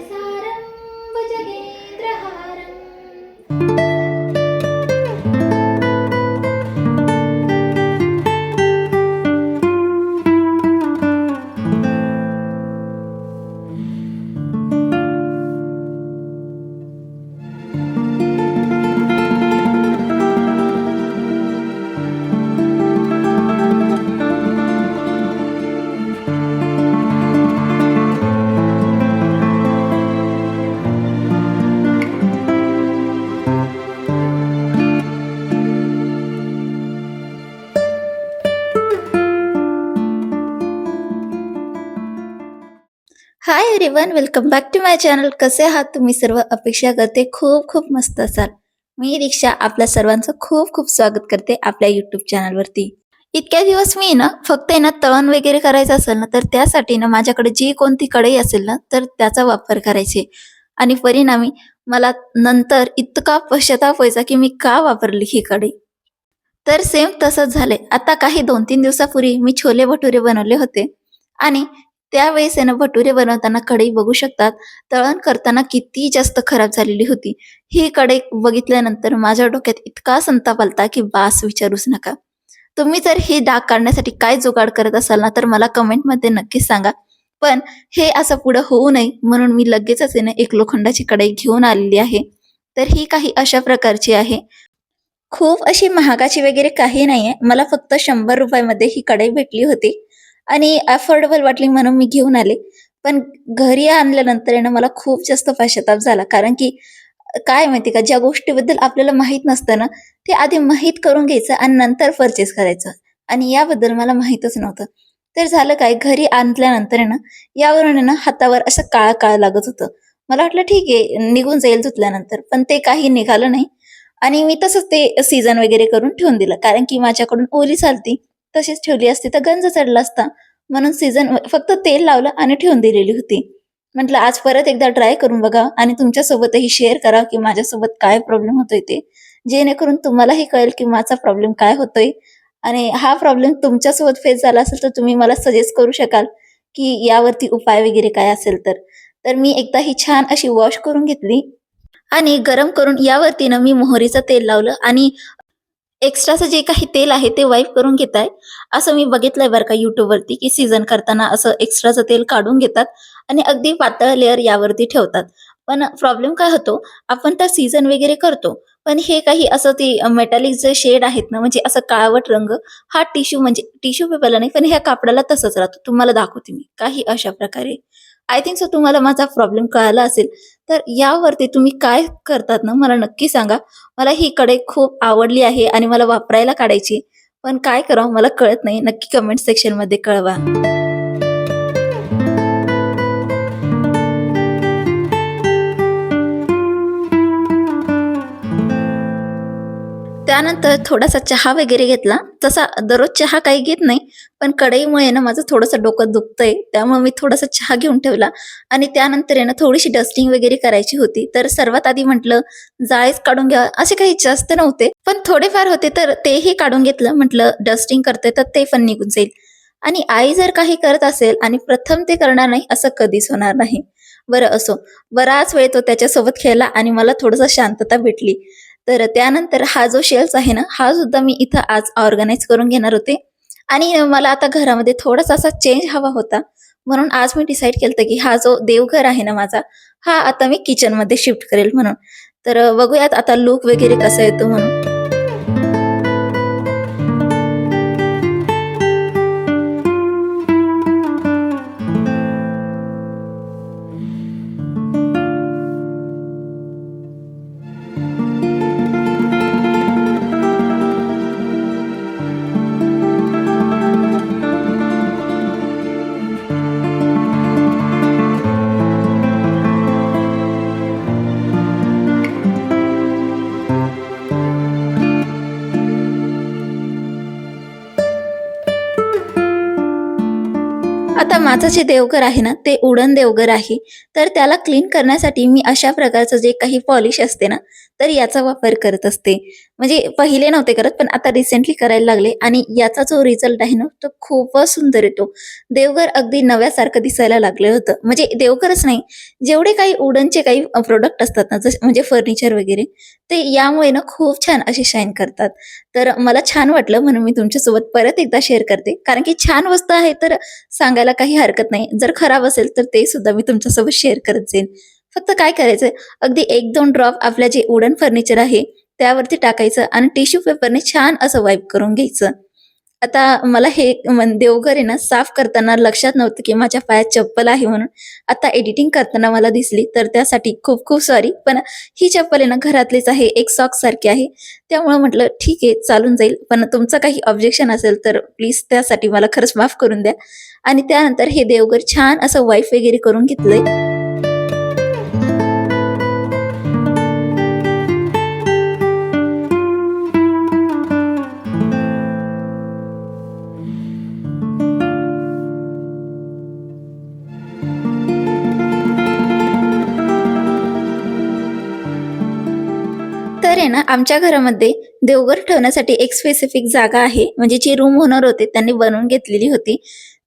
सारं भुजगेन्द्रहारम् one welcome back to my channel कसे आहात तुम्ही सर्व? अपेक्षा करते खूप खूप मस्त असाल. मी रिक्षा आपल्या सर्वांचं खूप खूप स्वागत करते आपल्या युट्यूब चॅनलवरती इतक्या दिवस मी ना फक्त ना तळण वगैरे करायचं असेल ना तर त्यासाठी ना माझ्याकडे जी कोणती कढई असेल ना तर त्याचा वापर करायचे. आणि परिणामी मला नंतर इतका पश्चाताप व्हायचा की मी का वापरली ही कढई? तर सेम तसंच झालंय. आता काही दोन तीन दिवसापूर्वी मी छोले भटुरे बनवले होते. आणि त्यावेळेस यानं भटुरे बनवताना कढई बघू शकतात. तळण करताना किती जास्त खराब झालेली होती. ही कढई बघितल्यानंतर माझ्या डोक्यात इतका संताप आलता की बास विचारूच नका. तुम्ही जर हे डाग काढण्यासाठी काय जुगाड करत असाल ना तर मला कमेंटमध्ये नक्कीच सांगा. पण हे असं पुढं होऊ नये म्हणून मी लगेचच येणं एक लोखंडाची कढई घेऊन आलेली आहे. तर ही काही अशा प्रकारची आहे. खूप अशी महागाची वगैरे काही नाहीये. मला फक्त शंभर रुपयामध्ये ही कढई भेटली होती. आणि अफोर्डेबल वाटली म्हणून मी घेऊन आले. पण घरी आणल्यानंतर ना मला खूप जास्त पश्चाताप झाला. कारण की काय माहिती का ज्या गोष्टीबद्दल आपल्याला माहीत नसतं ना ते आधी माहीत करून घ्यायचं आणि नंतर परचेस करायचं. आणि याबद्दल मला माहितच नव्हतं. तर झालं काय घरी आणल्यानंतर ना यावरून ना हातावर असं काळ काळ लागत होतं. मला वाटलं ठीक आहे निघून जाईल धुतल्यानंतर. पण ते काही निघालं नाही. आणि मी तसंच ते सीझन वगैरे करून ठेवून दिलं. कारण की माझ्याकडून ओली चालती. तशीच ठेवली असती तर गंज चढला असता. म्हणून सीझन फक्त तेल लावलं आणि ठेवून दिलेली होती. म्हटलं आज परत एकदा ट्राय करून बघा आणि तुमच्यासोबतही शेअर करा की माझ्यासोबत काय प्रॉब्लेम होतोय ते. जेणेकरून तुम्हालाही कळेल की माझा प्रॉब्लेम काय होतोय. आणि हा प्रॉब्लेम तुमच्यासोबत फेस झाला असेल तर तुम्ही मला सजेस्ट करू शकाल की यावरती उपाय वगैरे काय असेल तर. तर मी एकदा ही छान अशी वॉश करून घेतली. आणि गरम करून यावरती ना मी मोहरीचं तेल लावलं आणि एक्स्ट्राचं जे काही तेल आहे ते वाईप करून घेत आहे असं मी बघितलंय बरं का युट्यूबवरती की सीझन करताना असं एक्स्ट्राचं तेल काढून घेतात आणि अगदी पातळ लेअर यावरती ठेवतात. पण प्रॉब्लेम काय होतो? आपण तर सीझन वगैरे करतो पण हे काही असं ते मेटॅलिक जे शेड आहेत ना म्हणजे असं काळवट रंग हा टिश्यू म्हणजे टिश्यू पेपरला नाही पण ह्या कापडाला तसंच राहतो. तुम्हाला दाखवते मी काही अशा प्रकारे. आय थिंक सो तुम्हाला माझा प्रॉब्लेम कळाला असेल. तर यावरती तुम्ही काय करतात ना मला नक्की सांगा. मला ही कडे खूप आवडली आहे आणि मला वापरायला काढायची. पण काय करावं मला कळत नाही. नक्की कमेंट सेक्शनमध्ये कळवा. त्यानंतर थोडासा चहा वगैरे घेतला. तसा दररोज चहा काही घेत नाही पण कढईमुळे ना माझं थोडंसं डोकं दुखतंय. त्यामुळे मी थोडासा चहा घेऊन ठेवला. आणि त्यानंतर आहे ना थोडीशी डस्टिंग वगैरे करायची होती. तर सर्वात आधी म्हटलं जाळीच काढून घ्या. असे काही जास्त नव्हते पण थोडेफार होते तर तेही काढून घेतलं. म्हटलं डस्टिंग करते तर ते पण निघून जाईल. आणि आई जर काही करत असेल आणि प्रथम ते करणार नाही असं कधीच होणार नाही. बरं असो. बराच वेळ तो त्याच्यासोबत खेळला आणि मला थोडंसं शांतता भेटली. तर त्यानंतर हा जो शेल्स आहे ना हा सुद्धा मी इथं आज ऑर्गनाईज करून घेणार होते. आणि मला आता घरामध्ये थोडासा असा चेंज हवा होता. म्हणून आज मी डिसाईड केलं की हा जो देवघर आहे ना माझा हा आता मी किचनमध्ये शिफ्ट करेल म्हणून. तर बघूयात आता लुक वगैरे कसा येतो म्हणून. माझं जे देवघर आहे ना ते उडन देवघर आहे. तर त्याला क्लीन करण्यासाठी मी अशा प्रकारचं जे काही पॉलिश असते ना तर याचा वापर करत असते. म्हणजे पहिले नव्हते करत पण आता रिसेंटली करायला लागले आणि याचा जो रिझल्ट आहे ना तो खूपच सुंदर येतो. देवघर अगदी नव्यासारखं दिसायला लागलं होतं. म्हणजे देवघरच नाही जेवढे काही उडनचे काही प्रोडक्ट असतात ना जसे म्हणजे फर्निचर वगैरे ते यामुळे ना खूप छान असे शाईन करतात. तर मला छान वाटलं म्हणून मी तुमच्यासोबत परत एकदा शेअर करते. कारण की छान वस्तू आहे तर सांगायला काही काही हरकत नाही. जर खराब असेल तर ते सुद्धा मी तुमच्यासोबत शेअर करत जाईन. फक्त काय करायचं अगदी एक दोन ड्रॉप आपल्या जे वुडन फर्निचर आहे त्यावरती टाकायचं आणि टिश्यू पेपरने छान असं वाईप करून घ्यायचं. आता मला हे देवघर आहे ना साफ करताना लक्षात नव्हतं की माझ्या पायात चप्पल आहे म्हणून. आता एडिटिंग करताना मला दिसली तर त्यासाठी खूप खूप सॉरी पण ही चप्पल आहे ना घरातलीच आहे एक सॉक्स सारखी आहे. त्यामुळे म्हटलं ठीक आहे चालून जाईल. पण तुमचं काही ऑब्जेक्शन असेल तर प्लीज त्यासाठी मला खरंच माफ करून द्या. आणि त्यानंतर हे देवघर छान असं वाईफ वगैरे करून घेतलंय. तर आहे ना आमच्या घरामध्ये देवघर ठेवण्यासाठी एक स्पेसिफिक जागा आहे. म्हणजे जी रूम होणार होते त्यांनी बनवून घेतलेली होती.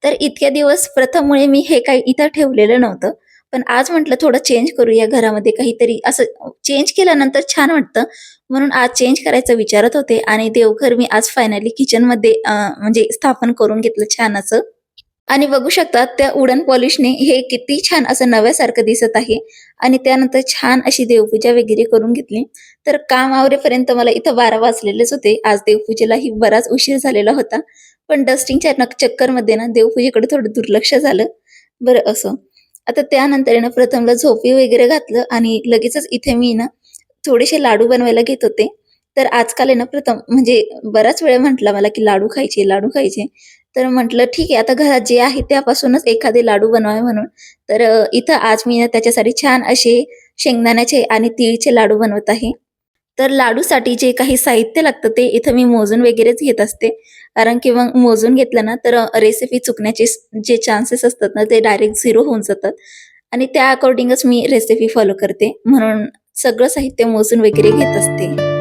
तर इतक्या दिवस प्रथममुळे मी हे काही इथं ठेवलेलं नव्हतं. पण आज म्हटलं थोडं चेंज करूया घरामध्ये काहीतरी. असं चेंज केल्यानंतर छान वाटतं. म्हणून आज चेंज करायचं विचारत होते आणि देवघर मी आज फायनली किचनमध्ये म्हणजे स्थापन करून घेतलं छान असं. आणि बघू शकतात त्या उडन पॉलिशने हे किती छान असं नव्यासारखं दिसत आहे. आणि त्यानंतर छान अशी देवपूजा वगैरे करून घेतली. तर काम आवरेपर्यंत मला इथं बारा वाजलेलेच होते. आज देवपूजेलाही बराच उशीर झालेला होता. पण डस्टिंगच्या नक चक्करमध्ये ना देवपूजेकडे थोडं दुर्लक्ष झालं. बरं असं. आता त्यानंतर ना प्रथमला झोपी वगैरे घातलं आणि लगेचच इथे मी ना थोडेसे लाडू बनवायला घेत होते. तर आजकाल आहे ना प्रथम म्हणजे बराच वेळ म्हटला मला की लाडू खायचे लाडू खायचे. तर म्हटलं ठीक आहे आता घरात जे आहे त्यापासूनच एखादे लाडू बनवावे म्हणून. तर इथं आज मी त्याच्यासाठी छान असे शेंगदाण्याचे आणि तिळचे लाडू बनवत आहे. तर लाडूसाठी जे काही साहित्य लागतं ते इथं मी मोजून वगैरेच घेत असते. कारण की मग मोजून घेतलं ना तर रेसिपी चुकण्याचे जे चान्सेस असतात ना ते डायरेक्ट झिरो होऊन जातात. आणि त्या अकॉर्डिंगच मी रेसिपी फॉलो करते. म्हणून सगळं साहित्य मोजून वगैरे घेत असते.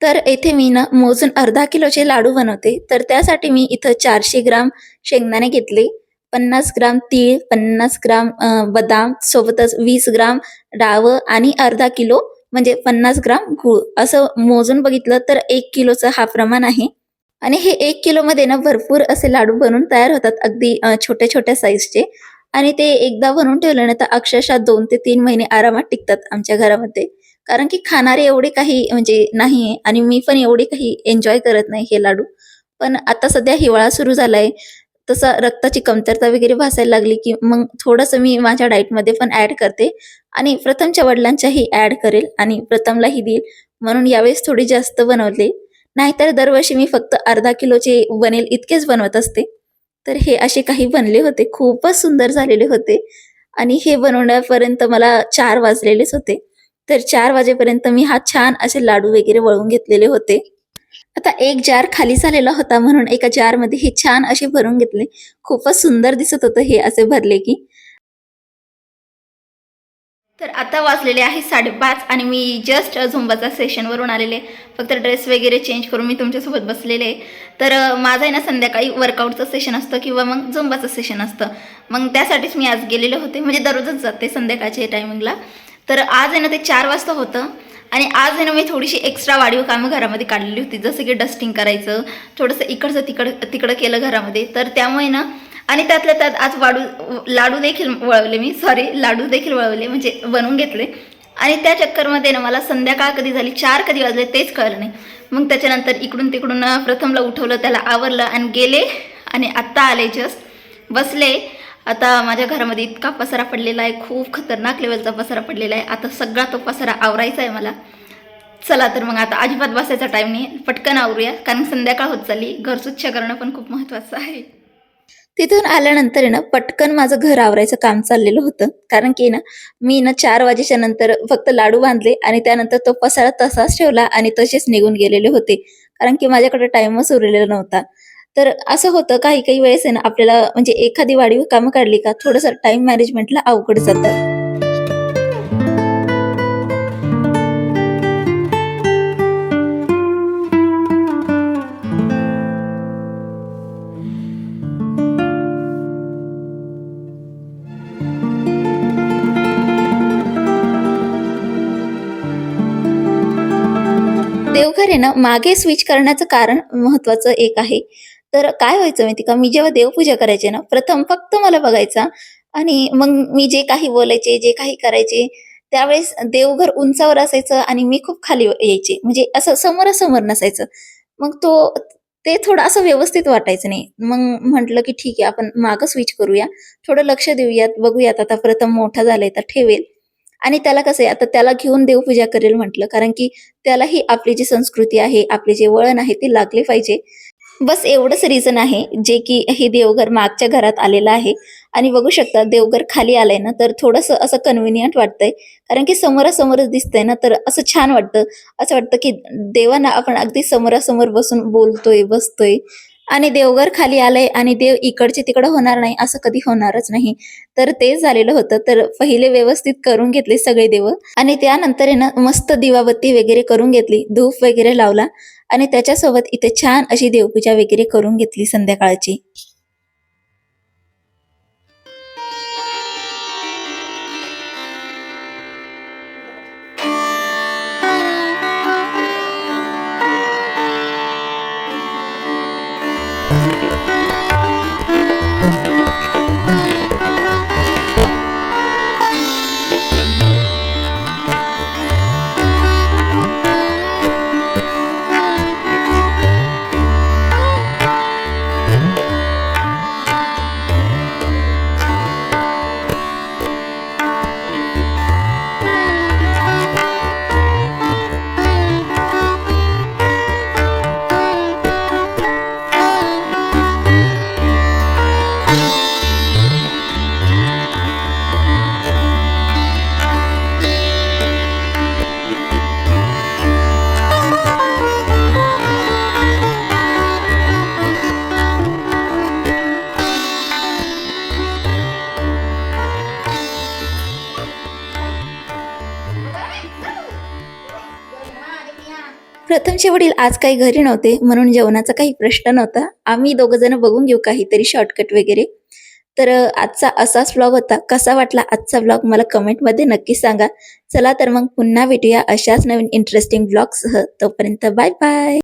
तर येथे मी ना मोजून अर्धा किलोचे लाडू बनवते. तर त्यासाठी मी इथं चारशे ग्राम शेंगदाणे घेतले. पन्नास ग्राम तीळ पन्नास ग्राम बदाम सोबतच वीस ग्राम डाव आणि अर्धा किलो म्हणजे पन्नास ग्राम गूळ. असं मोजून बघितलं तर एक किलोचं हा प्रमाण आहे. आणि हे एक किलोमध्ये ना भरपूर असे लाडू बनून तयार होतात अगदी छोट्या छोट्या साईजचे आणि ते एकदा बनवून ठेवलं ना तर अक्षरशः दोन ते तीन महिने आरामात टिकतात आमच्या घरामध्ये. कारण की खाणारे एवढे काही म्हणजे नाही आणि मी पण एवढे काही एन्जॉय करत नाही हे लाडू. पण आता सध्या हिवाळा सुरू झालाय. तसं रक्ताची कमतरता वगैरे भासायला लागली की मग थोडंसं मी माझ्या डाएटमध्ये पण ॲड करते. आणि प्रथमच्या वडिलांच्याही ॲड करेल आणि प्रथमलाही देईल. म्हणून यावेळेस थोडी जास्त बनवले नाहीतर दरवर्षी मी फक्त अर्धा किलोचे बनेल इतकेच बनवत असते. तर हे असे काही बनले होते. खूपच सुंदर झालेले होते. आणि हे बनवण्यापर्यंत मला चार वाजलेलेच होते. तर चार वाजेपर्यंत मी हा छान असे लाडू वगैरे वळून घेतलेले होते. आता एक जार खाली झालेला होता म्हणून एका जारमध्ये हे छान असे भरून घेतले. खूपच सुंदर दिसत होतं हे असे भरले की. तर आता वाजलेले आहे साडेपाच आणि मी जस्ट झुंबाचा सेशनवरून आलेले. फक्त ड्रेस वगैरे चेंज करून मी तुमच्यासोबत बसलेले. तर माझं आहे ना संध्याकाळी वर्कआउटचं सेशन असतं किंवा मग झुंबाचं सेशन असतं. मग त्यासाठीच मी आज गेलेले होते. म्हणजे दररोजच जाते संध्याकाळच्या टायमिंगला तर आज आहे ना ते चार वाजता होतं. आणि आज आहे ना मी थोडीशी एक्स्ट्रा वाढीव कामं घरामध्ये काढलेली होती. जसं की डस्टिंग करायचं थोडंसं इकडचं तिकडं तिकडं केलं घरामध्ये. तर त्यामुळे ना आणि त्यातल्या त्यात आज वाडू लाडू देखील वळवले मी. सॉरी लाडू देखील वळवले म्हणजे बनवून घेतले. आणि त्या चक्करमध्ये ना मला संध्याकाळ कधी झाली चार कधी वाजले तेच कळलं नाही. मग त्याच्यानंतर इकडून तिकडून प्रथमला उठवलं त्याला आवरलं आणि गेले. आणि आत्ता आले जस्ट बसले. आता माझ्या घरामध्ये इतका पसारा पडलेला आहे खूप खतरनाक लेवलचा पसारा पडलेला आहे. आता सगळा तो पसारा आवरायचा आहे मला. चला तर मग आता अजिबात बसायचा टाईम नाही. पटकन आवरूया कारण संध्याकाळ होत चालली. घर स्वच्छ करणं पण खूप महत्त्वाचं आहे. तिथून आल्यानंतर आहे ना पटकन माझं घर आवरायचं काम चाललेलं होतं. कारण की ना मी ना चार वाजेच्या नंतर फक्त लाडू बांधले आणि त्यानंतर तो पसारा तसाच ठेवला आणि तसेच निघून गेलेले होते. कारण की माझ्याकडे टाइमच उरलेला नव्हता. तर असं होतं काही काही वेळेस आहे ना आपल्याला म्हणजे एखादी वाढीव कामं काढली का थोडंसं टाइम मॅनेजमेंटला अवघड जातं. देवघर आहे ना मागे स्विच करण्याचं कारण महत्वाचं एक आहे. तर काय व्हायचं माहिती का? मी जेव्हा देवपूजा करायचे ना प्रथम फक्त मला बघायचा आणि मग मी जे काही बोलायचे जे काही करायचे त्यावेळेस देवघर उंचावर असायचं आणि मी खूप खाली यायचे. म्हणजे असं समोरासमोर नसायचं. मग तो ते थोडं असं व्यवस्थित वाटायचं नाही. मग म्हटलं की ठीक आहे आपण मागं स्विच करूया. थोडं लक्ष देऊयात बघूयात. आता प्रथम मोठा झालाय तर ठेवेल. आणि त्याला कसं आहे आता त्याला घेऊन देवपूजा करेल म्हटलं. कारण की त्यालाही आपली जी संस्कृती आहे आपले जे वळण आहे ते लागले पाहिजे. बस एवढंच रिझन आहे जे की हे देवघर मागच्या घरात आलेलं आहे. आणि बघू शकता देवघर खाली आलंय ना तर थोडंसं असं कन्व्हिनियंट वाटतंय. कारण की समोरासमोरच दिसतंय ना तर असं छान वाटतं. असं वाटतं की देवांना आपण अगदी समोरासमोर बसून बोलतोय बसतोय. आणि देवघर खाली आलंय आणि देव इकडचे तिकडे होणार नाही असं कधी होणारच नाही. तर तेच झालेलं होतं. तर पहिले व्यवस्थित करून घेतले सगळे देव. आणि त्यानंतर आहे ना मस्त दिवाबत्ती वगैरे करून घेतली धूप वगैरे लावला. आणि त्याच्यासोबत इथे छान अशी देवपूजा वगैरे करून घेतली संध्याकाळची. प्रथमचे वडील आज काही घरी नव्हते म्हणून जेवणाचा काही प्रश्न नव्हता. आम्ही दोघ जण बघून घेऊ काहीतरी शॉर्टकट वगैरे. तर आजचा असाच व्लॉग होता. कसा वाटला आजचा व्लॉग मला कमेंटमध्ये नक्की सांगा. चला तर मग पुन्हा भेटूया अशाच नवीन इंटरेस्टिंग ब्लॉगसह तोपर्यंत बाय बाय